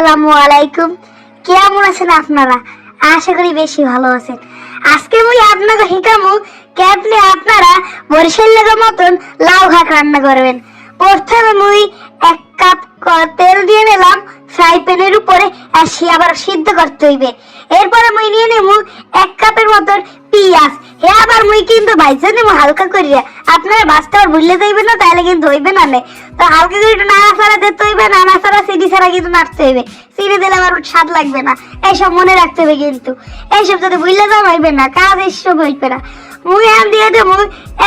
আসসালামু আলাইকুম। কেমন আছেন আপনারা? আশা করি বেশি ভালো আছেন। আজকে মুই আপনাকে শিখামু আপনারা বরিশাল মতন লাউ শাক রান্না করবেন। প্রথমে মুই এক কাপ তেল দিয়ে নিলাম, ফ্রাই প্যানের উপরে, আর আবার সিদ্ধ করতে হইবে। এরপরে মুই নিয়ে নেব এক কাপের মতন পিঁয়াজ হে আবার মুই কিন্তু ভাইজা নেব হালকা করিয়া। আপনারা বাসটা আর ভুললে যাইবে না, তাহলে কিন্তু হইবে না নে। তো হালকা করে একটু নাড়া ছাড়া দিতে হইবে, নাড়া ছাড়া সিঁড়ি ছাড়া কিন্তু নাড়তে হইবে। সিঁড়ি দিলে আমার স্বাদ লাগবে না। এইসব মনে রাখতে হবে কিন্তু। এইসব যদি ভুললে যাও, হইবে না। কাজ এইসব হইবে না। মুই আন দিয়ে দেবো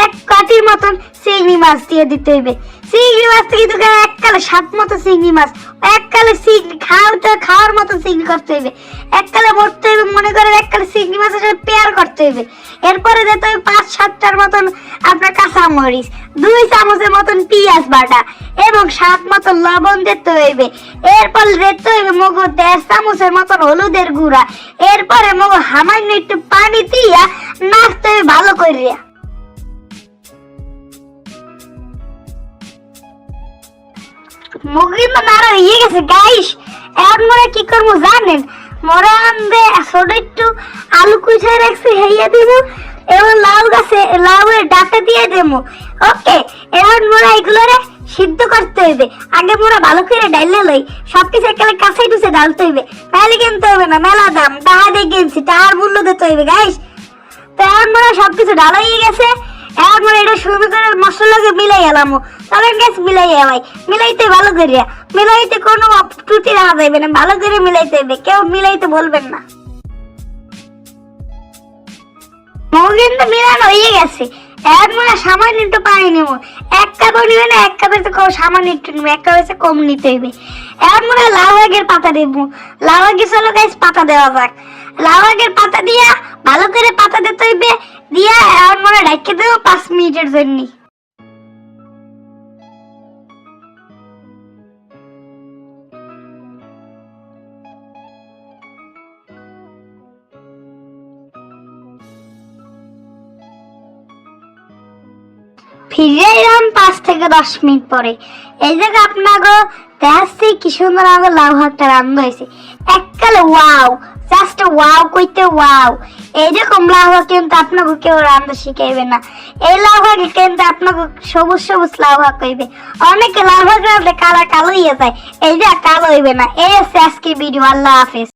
এক কাটির মতন চিংড়ি মাছ দিয়ে দিতে হইবে। চিংড়ি মাছ থেকে কিন্তু এককালে সাত মতো চিংড়ি মাছ এককালে চিংড়ি খাওয়াতে খাওয়ার মতো চিংড়ি করতে হইবে। এককালে ভরতে হইবে, মনে করেন এককালে চিংড়ি মাছের সাথে পেয়ার করতে হইবে। এরপরে দিতে হবে পাঁচ, সাতটার মতন আপনার কাঁচা মরিচ দুই চামচের মতন পেঁয়াজ বাটা এবং সাত মতন লবণ দিতে হইবে। এরপর দিতে হইবে মগু দেড় চামচের মতন হলুদের গুঁড়া। এরপরে মগু সামান্য একটু পানি দিয়া নাচতে হবে ভালো করিয়া। হয়ে গেছে গাইস মোরা কি করব জানেন? মোরা আনবে ছোট একটু আলু কুচাই রাখছি, হেইয়া দিব। এবং লাউ গাছে, লাউয়ের দিয়ে দেবো। ওকে মোরা এগুলোরে সিদ্ধ করতে হইবে। আগে মোরা ভালো করে ডাইলে লই, সবকিছু একেবারে কাছে টুসে ডালতে হইবে। তাহলে কিনতে হবে না, মেলা দাম, টাকা দিয়ে কিনছি মূল্য দিতে হইবে গাইস তো এখন হয় সবকিছু হয়ে গেছে। এখন মনে এটা সুন্দর করে মশলাকে মিলাই এলাম তবে গ্যাস মিলাই এলাই মিলাইতে ভালো করিয়া মিলাইতে কোনো ত্রুটি রাখা যাইবে না। ভালো করে মিলাইতে হবে। কেউ মিলাইতে বলবেন না। হয়ে গেছে। মনে সামান্য একটু পানি নেব। এক কাপও নিবে না, এক কাপের তো সামান্য একটু এক কম নিতে হইবে। এখন মনে লাউ আগের পাতা দেবো। লাউ আগে চলো গাছ পাতা দেওয়া যাক। লাউ আগের পাতা দিয়া ভালো করে পাতা দিতে হইবে। দিয়া এখন মনে হয় দেবো পাঁচ মিনিটের জন্য। ফিরে এলাম পাঁচ থেকে দশ মিনিট পরে। এই জায়গা আপনাকে দেখাচ্ছি কি সুন্দর আমাকে লাউ হাতটা রান্না হয়েছে। এককালে ওয়াও জাস্ট ওয়াও কইতে ওয়াও এইরকম লাউ শাক কিন্তু আপনাকে কেউ রান্না শিখাইবে না। এই লাউ শাক কিন্তু আপনাকে সবুজ সবুজ লাউ শাক কইবে। অনেকে লাউ শাক রাঁধলে কালা কালো হয়ে যায়, এই যে কালো হইবে না। এই হচ্ছে আজকে ভিডিও আল্লাহ হাফেজ।